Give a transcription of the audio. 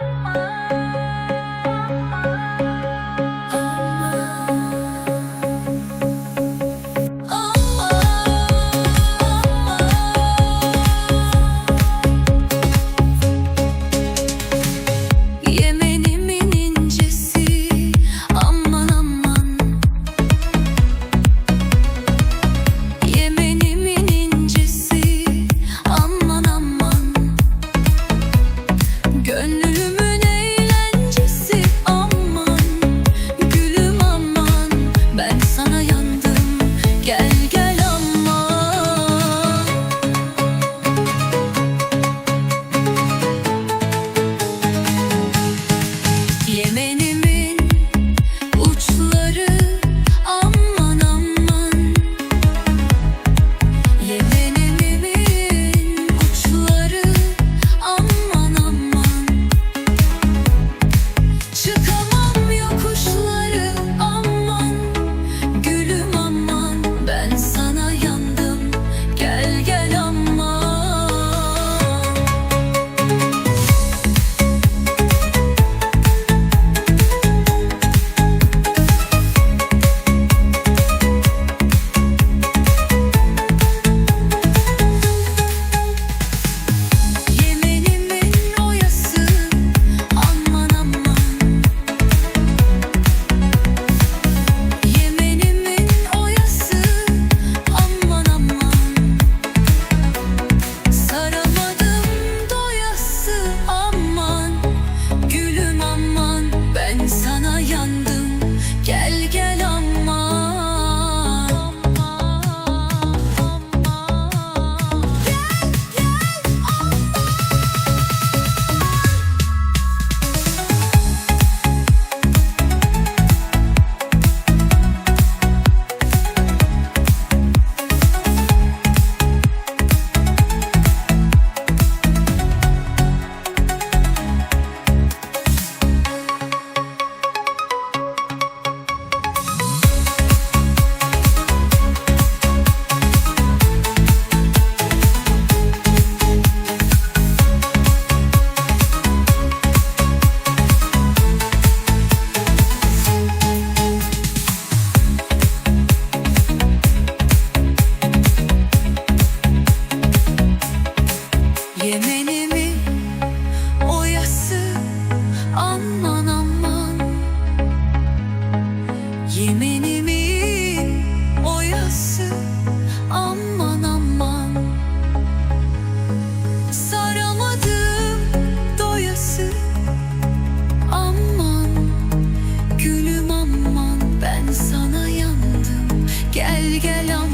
on my Değmenimi oyası aman aman Yemenimi oyası aman aman Saramadım doyası aman Gülüm aman ben sana yandım. Gel gel aman